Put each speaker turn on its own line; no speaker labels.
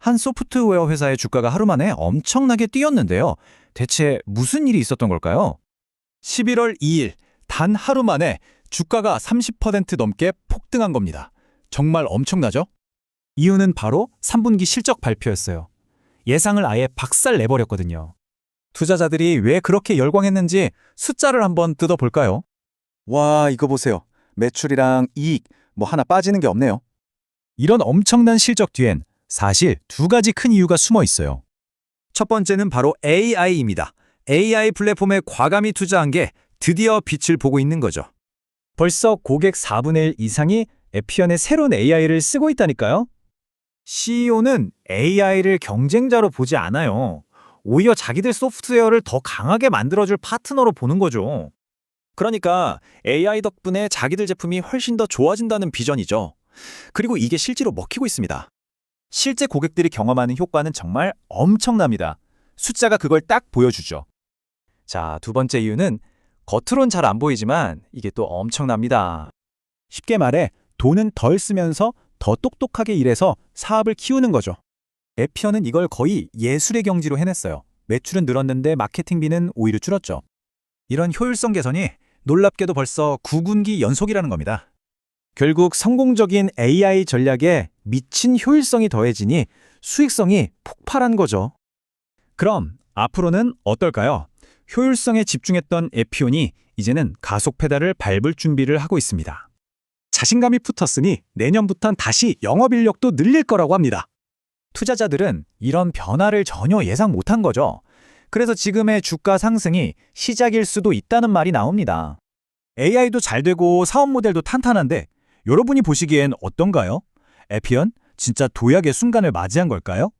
한 소프트웨어 회사의 주가가 하루 만에 엄청나게 뛰었는데요. 대체 무슨 일이 있었던 걸까요?
11월 2일 단 하루 만에 주가가 30% 넘게 폭등한 겁니다. 정말 엄청나죠?
이유는 바로 3분기 실적 발표였어요. 예상을 아예 박살 내버렸거든요. 투자자들이 왜 그렇게 열광했는지 숫자를 한번 뜯어볼까요?
와, 이거 보세요. 매출이랑 이익 뭐 하나 빠지는 게 없네요.
이런 엄청난 실적 뒤엔 사실 두 가지 큰 이유가 숨어 있어요. 첫 번째는 바로 AI입니다. AI 플랫폼에 과감히 투자한 게 드디어 빛을 보고 있는 거죠. 벌써 고객 4분의 1 이상이 에피언의 새로운 AI를 쓰고 있다니까요. CEO는 AI를 경쟁자로 보지 않아요. 오히려 자기들 소프트웨어를 더 강하게 만들어줄 파트너로 보는 거죠. 그러니까 AI 덕분에 자기들 제품이 훨씬 더 좋아진다는 비전이죠. 그리고 이게 실제로 먹히고 있습니다. 실제 고객들이 경험하는 효과는 정말 엄청납니다. 숫자가 그걸 딱 보여주죠. 자, 두 번째 이유는 겉으론 잘 안 보이지만 이게 또 엄청납니다. 쉽게 말해 돈은 덜 쓰면서 더 똑똑하게 일해서 사업을 키우는 거죠. 에피어는 이걸 거의 예술의 경지로 해냈어요. 매출은 늘었는데 마케팅비는 오히려 줄었죠. 이런 효율성 개선이 놀랍게도 벌써 9분기 연속이라는 겁니다. 결국 성공적인 AI 전략에 미친 효율성이 더해지니 수익성이 폭발한 거죠. 그럼 앞으로는 어떨까요? 효율성에 집중했던 에피온이 이제는 가속 페달을 밟을 준비를 하고 있습니다. 자신감이 붙었으니 내년부턴 다시 영업 인력도 늘릴 거라고 합니다. 투자자들은 이런 변화를 전혀 예상 못한 거죠. 그래서 지금의 주가 상승이 시작일 수도 있다는 말이 나옵니다. AI도 잘 되고 사업 모델도 탄탄한데 여러분이 보시기엔 어떤가요? 에피언 진짜 도약의 순간을 맞이한 걸까요?